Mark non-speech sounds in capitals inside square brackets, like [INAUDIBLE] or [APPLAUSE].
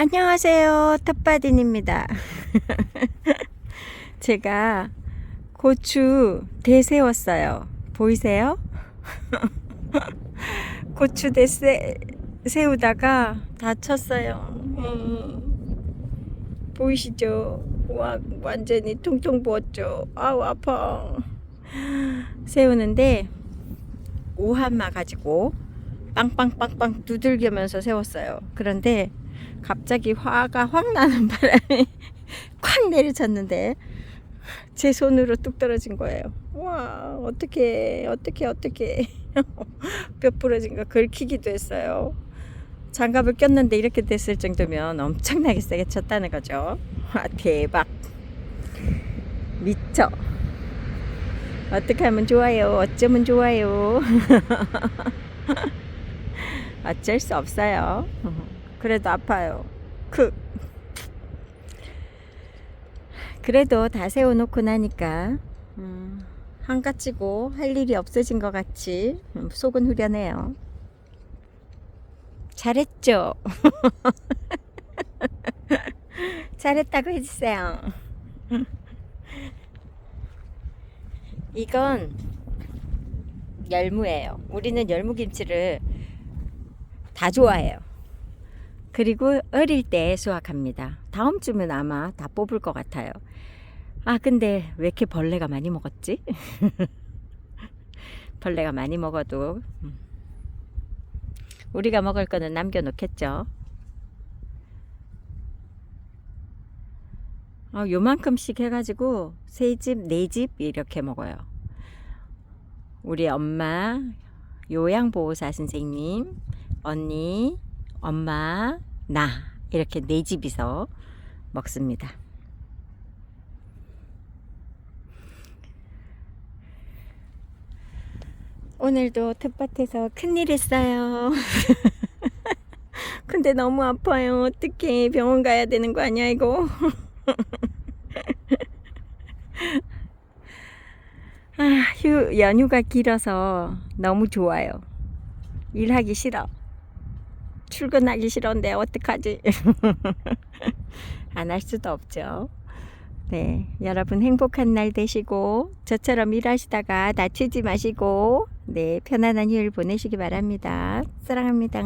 안녕하세요. 텃바딘입니다. [LAUGHS] 제가 고추 대세웠어요. 보이세요? [LAUGHS] 고추 대세 세우다가 다쳤어요. 음, 보이시죠? 와, 완전히 통통 부었죠. 아우 아파. 세우는데 오한마 가지고 빵빵빵빵 두들기면서 세웠어요. 그런데 갑자기 화가 확 나는 바람에 콱 [LAUGHS] 내리쳤는데 제 손으로 뚝 떨어진 거예요. 와 어떻게 어떻게 어떻게 뼈 부러진 거 긁히기도 했어요. 장갑을 꼈는데 이렇게 됐을 정도면 엄청나게 세게 쳤다는 거죠. 와 대박 미쳐. 어떻게 하면 좋아요? 어쩌면 좋아요? [LAUGHS] 어쩔 수 없어요. 그래도 아파요. 크. 그래도 다 세워놓고 나니까 음, 한가치고 할 일이 없어진 것 같이 음, 속은 후련해요. 잘했죠? [LAUGHS] 잘했다고 해주세요. 이건 열무예요. 우리는 열무김치를 다 좋아해요. 그리고 어릴 때 수확합니다. 다음 주면 아마 다 뽑을 것 같아요. 아, 근데 왜 이렇게 벌레가 많이 먹었지? [LAUGHS] 벌레가 많이 먹어도 음, 우리가 먹을 거는 남겨놓겠죠. 어, 요만큼씩 해가지고 세 집, 네 집 이렇게 먹어요. 우리 엄마, 요양보호사 선생님, 언니, 엄마, 나 이렇게 네 집이서 먹습니다. 오늘도 텃밭에서 큰일 했어요. [LAUGHS] 근데 너무 아파요. 어떻게 병원 가야 되는 거 아니야 이거? [LAUGHS] 아, 휴, 연휴가 길어서 너무 좋아요. 일하기 싫어. 출근하기 싫은데 어떡하지? [LAUGHS] 안 할 수도 없죠. 네, 여러분 행복한 날 되시고 저처럼 일하시다가 다치지 마시고 네, 편안한 휴일 보내시기 바랍니다. 사랑합니다.